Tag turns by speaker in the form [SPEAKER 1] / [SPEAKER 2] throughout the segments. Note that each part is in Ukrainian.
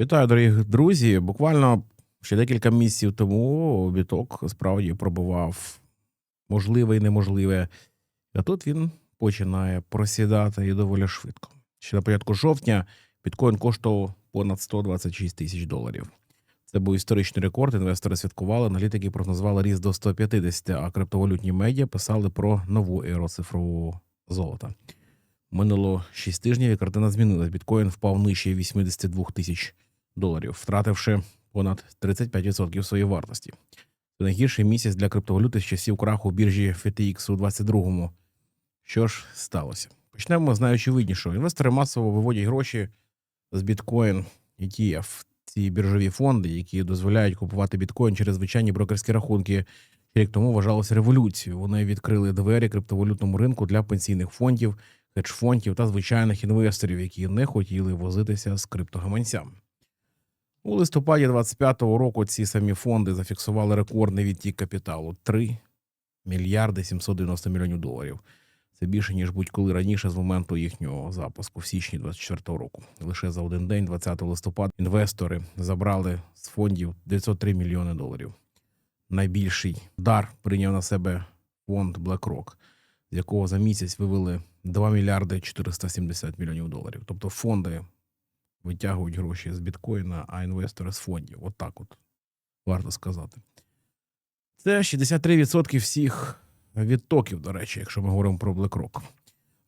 [SPEAKER 1] Вітаю, дорогі друзі. Буквально ще декілька місяців тому біток справді пробував можливе і неможливе. А тут він починає просідати і доволі швидко. Ще на початку жовтня біткоін коштував понад 126 тисяч доларів. Це був історичний рекорд. Інвестори святкували, аналітики прогнозували ріст до 150, а криптовалютні медіа писали про нову еру цифрового золота. Минуло 6 тижнів і картина змінилась. Біткоін впав нижче 82 тисяч доларів, втративши понад 35% своєї вартості. Це найгірший місяць для криптовалюти з часів краху біржі FTX у 22-му. Що ж сталося? Почнемо з найочевиднішого. Інвестори масово виводять гроші з біткоін ETF, ці біржові фонди, які дозволяють купувати біткоін через звичайні брокерські рахунки. Рік тому вважалося революцією. Вони відкрили двері криптовалютному ринку для пенсійних фондів, хедж-фондів та звичайних інвесторів, які не хотіли возитися з криптогаманцями. У листопаді 25-го року ці самі фонди зафіксували рекордний відтік капіталу 3 мільярди 790 мільйонів доларів. Це більше ніж будь-коли раніше з моменту їхнього запуску в січні 24-го року. Лише за один день, 20 листопада, інвестори забрали з фондів 903 мільйони доларів. Найбільший дар прийняв на себе фонд BlackRock, з якого за місяць вивели 2 мільярди 470 мільйонів доларів. Тобто фонди витягують гроші з біткоїна, а інвестори з фондів. От от варто сказати. Це 63% всіх відтоків, до речі, якщо ми говоримо про BlackRock.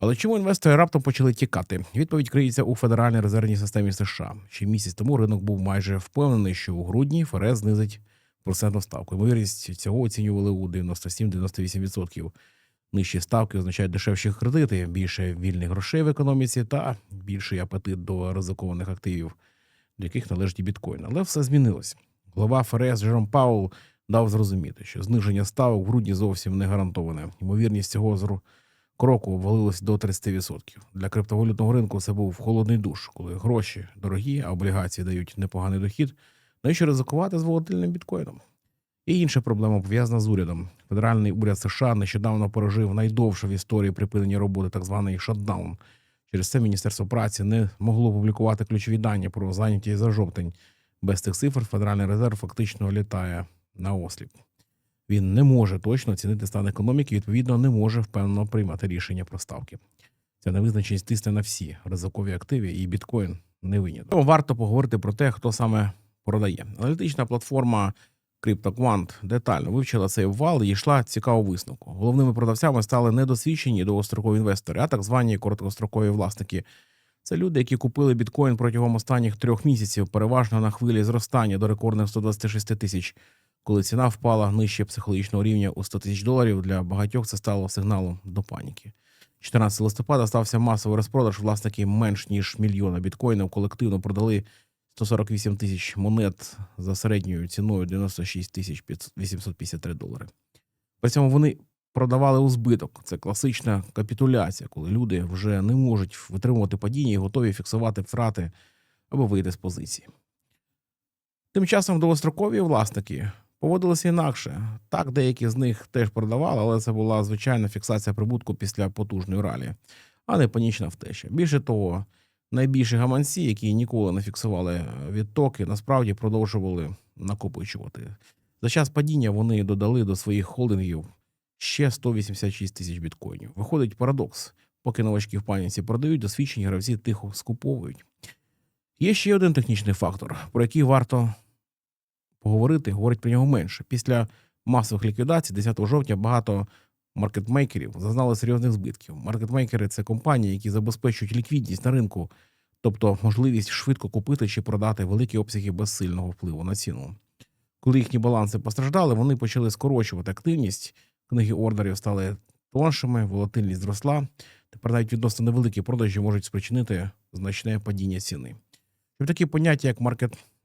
[SPEAKER 1] Але чому інвестори раптом почали тікати? Відповідь криється у Федеральній резервній системі США. Ще місяць тому ринок був майже впевнений, що у грудні ФРС знизить процентну ставку. Ймовірність цього оцінювали у 97-98%. Нижчі ставки означають дешевші кредити, більше вільних грошей в економіці та більший апетит до ризикованих активів, до яких належить і біткоін. Але все змінилось. Глава ФРС Джером Паул дав зрозуміти, що зниження ставок в грудні зовсім не гарантоване. Ймовірність цього кроку обвалилась до 30%. Для криптовалютного ринку це був холодний душ, коли гроші дорогі, а облігації дають непоганий дохід. Навіщо ризикувати з волатильним біткоїном? І інша проблема пов'язана з урядом. Федеральний уряд США нещодавно пережив найдовше в історії припинення роботи так званий шатдаун. Через це Міністерство праці не могло публікувати ключові дані про зайнятість за жовтень. Без цих цифр Федеральний резерв фактично літає на осліп. Він не може точно оцінити стан економіки, відповідно, не може впевнено приймати рішення про ставки. Ця невизначеність тисне на всі ризикові активи, і біткоін не виняток. Варто поговорити про те, хто саме продає. Аналітична платформа CryptoQuant детально вивчила цей вал і йшла цікаву висновку. Головними продавцями стали недосвідчені довгострокові інвестори, а так звані короткострокові власники. Це люди, які купили біткоін протягом останніх трьох місяців, переважно на хвилі зростання до рекордних 126 тисяч. Коли ціна впала нижче психологічного рівня у 100 тисяч доларів, для багатьох це стало сигналом до паніки. 14 листопада стався масовий розпродаж. Власники менш ніж мільйона біткоїнів колективно продали 148 тисяч монет за середньою ціною 96 тисяч 853 долари. При цьому вони продавали у збиток. Це класична капітуляція, коли люди вже не можуть витримувати падіння і готові фіксувати втрати або вийти з позиції. Тим часом довгострокові власники поводилися інакше. Так, деякі з них теж продавали, але це була звичайна фіксація прибутку після потужної ралі, а не панічна втеча. Більше того, найбільші гаманці, які ніколи не фіксували відтоки, насправді продовжували накопичувати. За час падіння вони додали до своїх холдингів ще 186 тисяч біткоїнів. Виходить парадокс. Поки новачки в паніці продають, досвідчені гравці тихо скуповують. Є ще один технічний фактор, про який варто поговорити, говорить про нього менше. Після масових ліквідацій 10 жовтня багато маркетмейкерів зазнали серйозних збитків. Маркетмейкери це компанії, які забезпечують ліквідність на ринку, тобто можливість швидко купити чи продати великі обсяги без сильного впливу на ціну. Коли їхні баланси постраждали, вони почали скорочувати активність. Книги ордерів стали тоншими, волатильність зросла. Тепер навіть відносно невеликі продажі можуть спричинити значне падіння ціни. Щоб такі поняття, як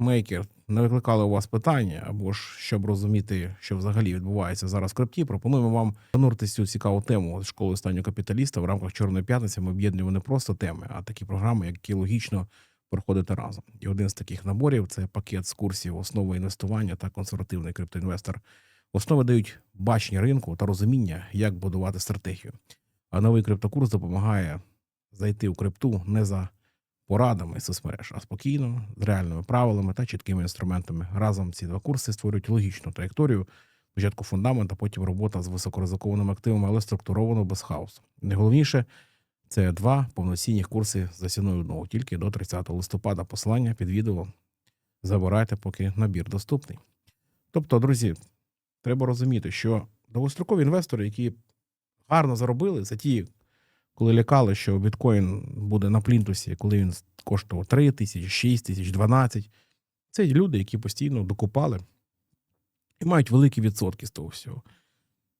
[SPEAKER 1] маркетмейкер, не викликали у вас питання, або ж щоб розуміти, що взагалі відбувається зараз в крипті, пропонуємо вам зануритися цю цікаву тему з школи останнього капіталіста в рамках Чорної п'ятниці. Ми об'єднуємо не просто теми, а такі програми, які логічно проходити разом. І один з таких наборів це пакет з курсів основи інвестування та консервативний криптоінвестор. Основи дають бачення ринку та розуміння, як будувати стратегію. А новий криптокурс допомагає зайти у крипту не за порадами соцмереж, а спокійно, з реальними правилами та чіткими інструментами. Разом ці два курси створюють логічну траєкторію. Спочатку фундамент, а потім робота з високоризикованими активами, але структуровано без хаосу. Найголовніше це два повноцінні курси за ціною одного, тільки до 30 листопада. Посилання під відео забирайте, поки набір доступний. Тобто, друзі, треба розуміти, що довгострокові інвестори, які гарно заробили, це ті, коли лякали, що біткоін буде на плінтусі, коли він коштував 3 тисячі, 6 тисяч, 12. Це люди, які постійно докупали і мають великі відсотки з того всього.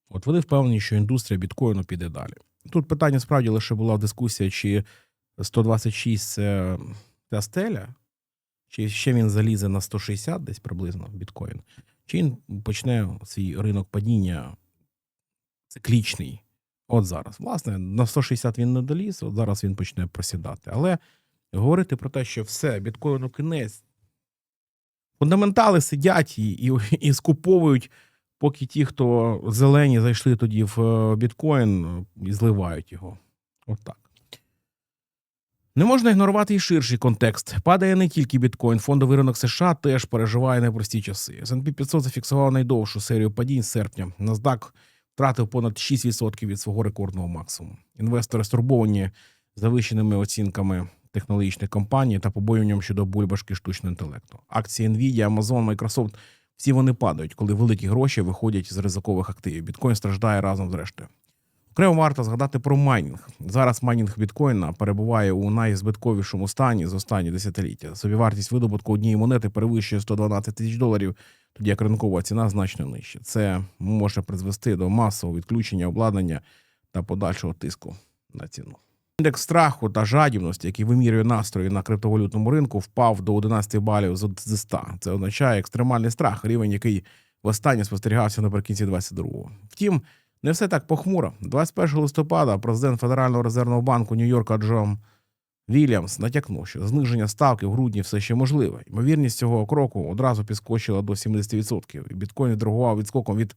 [SPEAKER 1] От вони впевнені, що індустрія біткоїну піде далі. Тут питання справді лише була дискусія, чи 126 це та стеля, чи ще він залізе на 160 десь приблизно біткоін, чи він почне свій ринок падіння циклічний. От зараз. Власне, на 160 він не доліз, от зараз він почне просідати. Але говорити про те, що все, біткоїну кінець. Фундаментали сидять і, і, і скуповують, поки ті, хто зелені зайшли тоді в е, біткоін е, і зливають його. От так. Не можна ігнорувати і ширший контекст. Падає не тільки біткоін. Фондовий ринок США теж переживає непрості часи. S&P 500 зафіксував найдовшу серію падінь з серпня. NASDAQ втратив понад 6% від свого рекордного максимуму. Інвестори стурбовані завищеними оцінками технологічних компаній та побоюванням щодо бульбашки штучного інтелекту. Акції Nvidia, Amazon, Microsoft – всі вони падають, коли великі гроші виходять з ризикових активів. Біткоін страждає разом з рештою. Окремо варто згадати про майнінг. Зараз майнінг біткоїна перебуває у найзбитковішому стані з останні десятиліття. Собівартість видобутку однієї монети перевищує 112 тисяч доларів, тоді як ринкова ціна значно нижча. Це може призвести до масового відключення обладнання та подальшого тиску на ціну. Індекс страху та жадібності, який вимірює настрої на криптовалютному ринку, впав до 11 балів з 100. Це означає екстремальний страх, рівень, який востаннє спостерігався наприкінці 22-го. Втім, не все так похмуро. 21 листопада президент Федерального резервного банку Нью-Йорка Джон Вільямс натякнув, що зниження ставки в грудні все ще можливе. Ймовірність цього кроку одразу підскочила до 70%. І біткоін відреагував відскоком від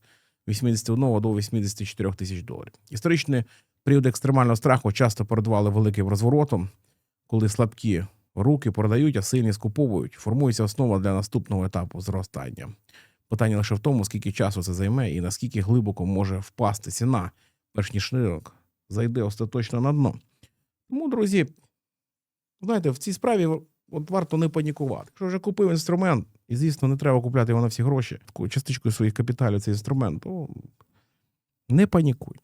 [SPEAKER 1] 81 до 84 тисяч доларів. Історичний період екстремального страху часто передували великим розворотом, коли слабкі руки продають, а сильні скуповують. Формується основа для наступного етапу зростання. Питання лише в тому, скільки часу це займе і наскільки глибоко може впасти ціна, перш ніж ринок зайде остаточно на дно. Тому, друзі, знаєте, в цій справі от варто не панікувати. Якщо вже купив інструмент, і, звісно, не треба купляти його на всі гроші, таку частичкою своїх капіталів цей інструмент, то не панікуй.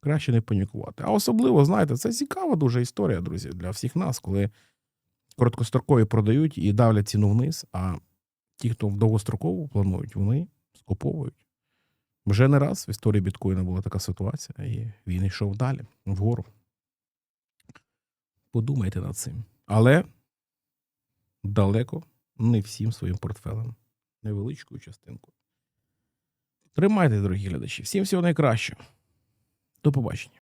[SPEAKER 1] Краще не панікувати. А особливо, знаєте, це цікава дуже історія, друзі, для всіх нас, коли короткострокові продають і давлять ціну вниз, а ті, хто в довгострокову планують, вони скуповують. Вже не раз в історії біткоїна була така ситуація, і він йшов далі, вгору. Подумайте над цим. Але далеко не всім своїм портфелем. Невеличкою частинку. Тримайте, дорогі глядачі. Всім всього найкращого. До побачення.